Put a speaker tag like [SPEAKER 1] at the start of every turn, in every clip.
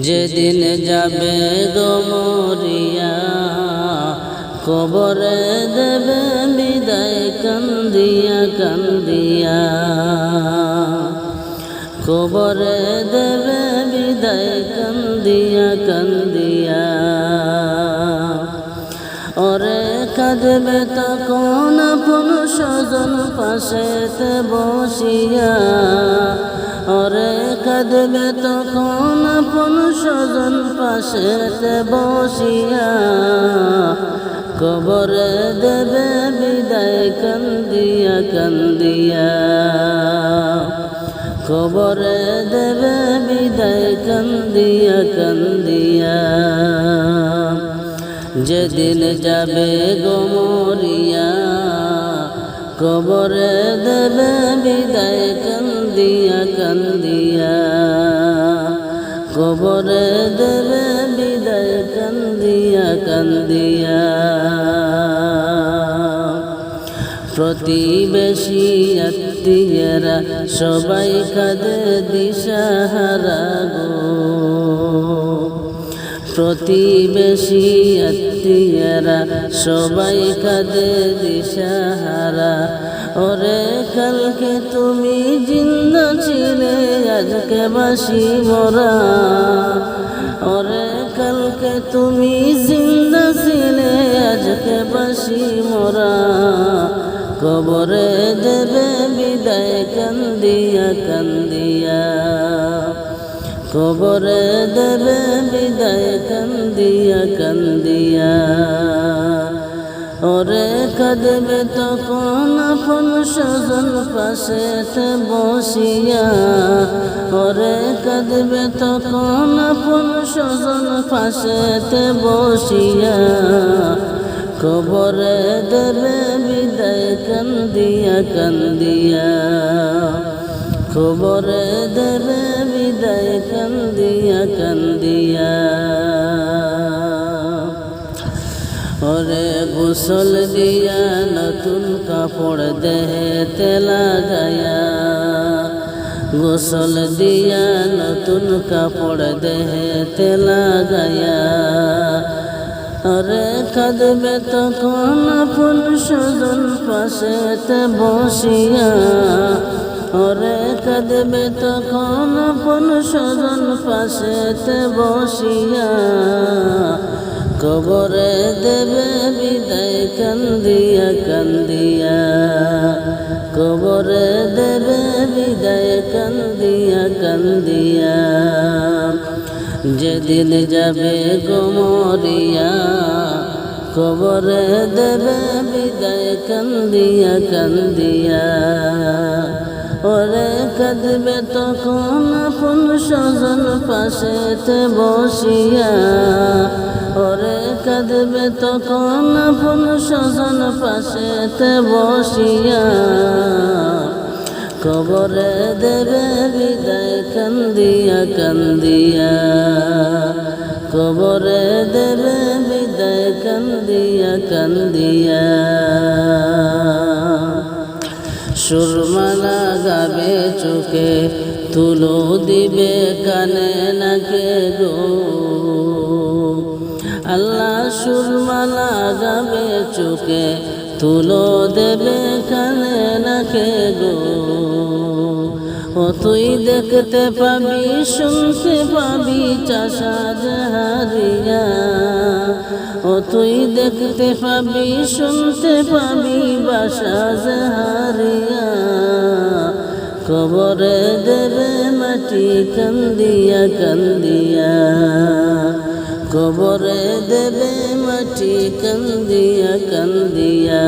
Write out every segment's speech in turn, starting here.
[SPEAKER 1] যেদিন যাবে গমরিয়া কবরে দেবে বিদায় কান্দিয়া কান্দিয়া। কবরে দেবে বিদায় কান্দিয়া কান্দিয়া। ওরে কাঁদবে তখন আপন স্বজন পাশেতে বসিয়া। ওরে কাঁদবে তখন আপন স্বজন পাশেতে বসিয়া। কবরে দেবে বিদায় কান্দিয়া কান্দিয়া। কবরে দেবে বিদায় কান্দিয়া কান্দিয়া। যেদিন যাবে গমরিয়া কবরে দেবে বিদায় কান্দিয়া কান্দিয়া। কবরে দেবে বিদায় কান্দিয়া কান্দিয়া। প্রতিবেশী আত্মীয়রা সবাই কাঁদে দিশাহারা গো। প্রতিবেশী আত্মীয়রা সবাই কাঁদে দিশাহারা। ওরে কালকে তুমি জিন্দা ছিলে, আজকে বাসি মরা। ওরে কালকে তুমি জিন্দা ছিলে, আজকে বাসি মরা। কবরে দেবে বিদায়, কান্দিয়া কান্দিয়া। কবরে দেবে বিদায় কান্দিয়া কান্দিয়া। ওরে কাঁদবে তখন আপন স্বজন পাশেতে বসিয়া। ওরে কাঁদবে তখন আপন স্বজন পাশেতে বসিয়া। কবরে দেবে বিদায় কান্দিয়া কান্দিয়া। খবরে দেবে বিদায় কান্দিয়া কান্দিয়া। ওরে গোসল দিয়া নতুন কাপড় দেহে তেলা গায়া গোসল দিয়া নতুন কাপড় দেহে তেলা গায়া আরে কাঁদবে তখন আপন স্বজন পাশেতে বসিয়া। ওরে কাঁদবে তখন আপন স্বজন পাশেতে বসিয়া কবরে দেবে বিদায় কান্দিয়া কান্দিয়া। কবরে দেবে বিদায় কান্দিয়া কান্দিয়া। যেদিন যাবে গমরিয়া কবরে দেবে বিদায় কান্দিয়া কান্দিয়া। ওরে কাঁদবে তখন আপন স্বজন পাশেতে বসিয়া। ওরে কাঁদবে তখন আপন স্বজন পাশেতে বসিয়া। কবরে দেবে বিদায় কান্দিয়া কান্দিয়া। কবরে দেবে বিদায় কান্দিয়া কান্দিয়া। সুরমালা গাবে চোখে তুলো দিবে কানে নাকে গো। আল্লাহ সুরমালা গাবে চোখে তুলো দেবে কানে নাকে গো। ও তুই দেখতে পাবি শুনতে পাবি চাষা জাহারিয়া ও তুই দেখতে পাবি শুনতে পাবি বাসা জাহারিয়া কবরে দেবে মাটি কান্দিয়া কান্দিয়া কবরে দেবে মাটি কান্দিয়া কান্দিয়া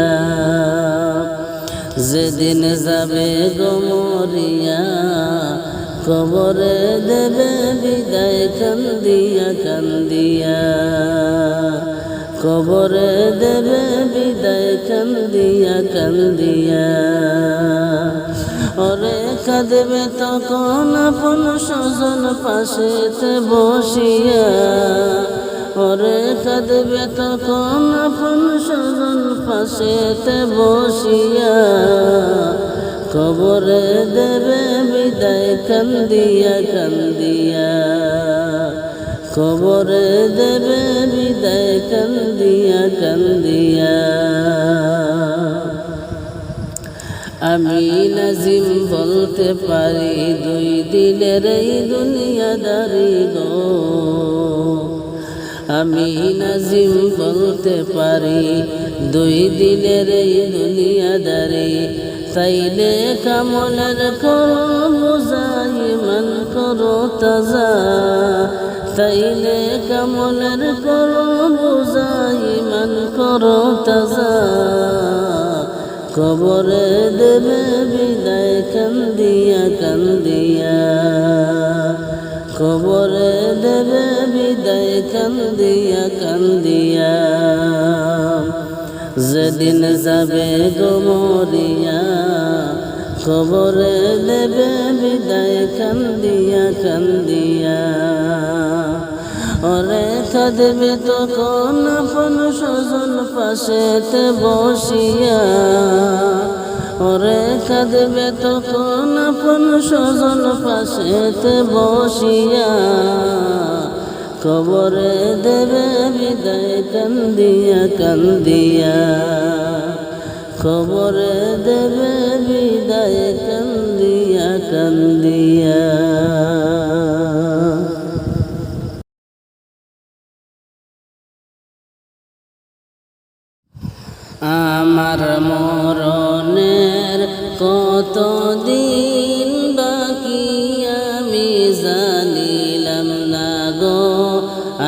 [SPEAKER 1] যেদিন যাবে গমরিয়া কবরে দেবে বিদায় কান্দিয়া কান্দিয়া। কবরে দেবে বিদায় কান্দিয়া কান্দিয়া। ওরে কাঁদবে তখন আপন স্বজন পাশেতে বসিয়া। ওরে কাঁদবে তখন আপন স্বজন পাশেতে বসিয়া কবরে দেবে বিদায় কান্দিয়া কান্দিয়া। খবরে দেবে বিদায় কান্দিয়া কান্দিয়া। আমি নাজিম বলতে পারি, দুই দিনের এই দুনিয়াদারি গো। আমি নাজিম বলতে পারি, দুই দিনের এই দুনিয়াদারি তাইলে কামলের করো মান করো তাজা। তাইলে কামলের করো বুঝাই মান করো তাজা। কবরে দেবে বিদায় কান্দিয়া কান্দিয়া। কবরে দেবে বিদায় কান্দিয়া কান্দিয়া যেদিন যাবে গোমরিয়া কবরে দেবে বিদায় কান্দিয়া কান্দিয়া ওরে কাঁদবে তখন আপন স্বজন পাশেতে বসিয়া। ওরে কাঁদবে তখন আপন স্বজন পাশেতে বসিয়া। কবরে দেবে বিদায় কান্দিয়া কান্দিয়া। কবরে দেবে বিদায় কান্দিয়া কান্দিয়া। আমার মরণের কত দিন বাকি আমি গো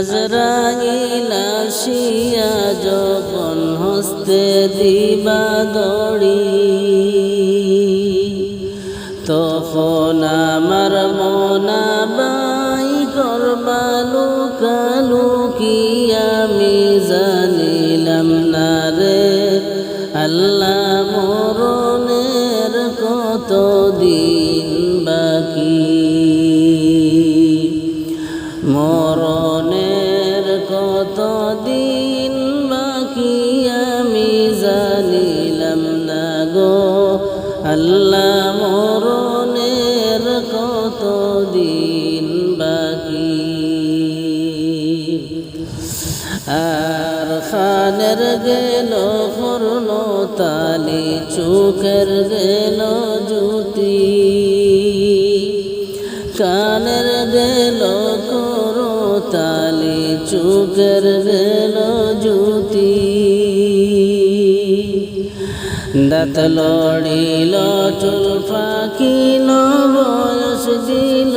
[SPEAKER 1] আজরাইল আসিয়া যখন হস্তে দিবা দড়ি। তখন আমার মনা বাই করবা লুকালুকি আমি জানিলাম না রে আল্লাহ মরণের কত দিন। আর খানের গেল করল তালি, চোখের গেল জুতি কানের গেল করো তালি, চোখের গেল জুতি দাঁত লড়িল চুল পাকিল বয়স দিল।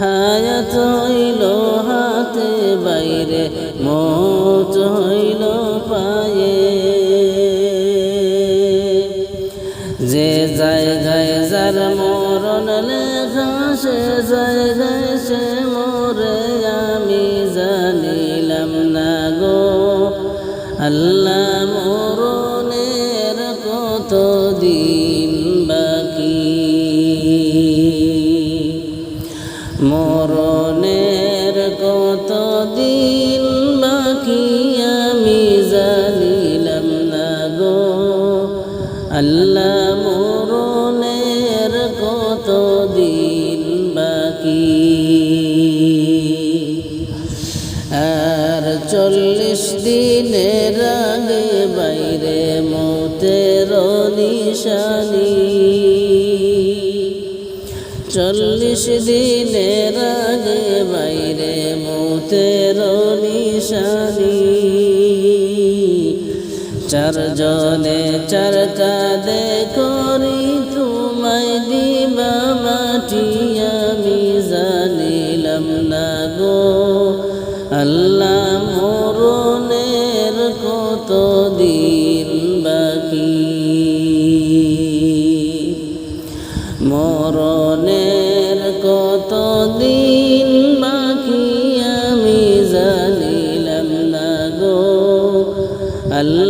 [SPEAKER 1] হায়াত হইল হাতে বাইরে, মত হইল পায়ে। যে জায়গায় যার মরণ লেখা, সে জায়গায় সে মরে, আমি জানিলাম না গো। আল্লাহ মরণের কত দিন চল্লিশ দিনের আগে বাইরে মতের নিশানি। চার জনে চার কাদে করি তোমায় দিবা মাটি। আল্লাহ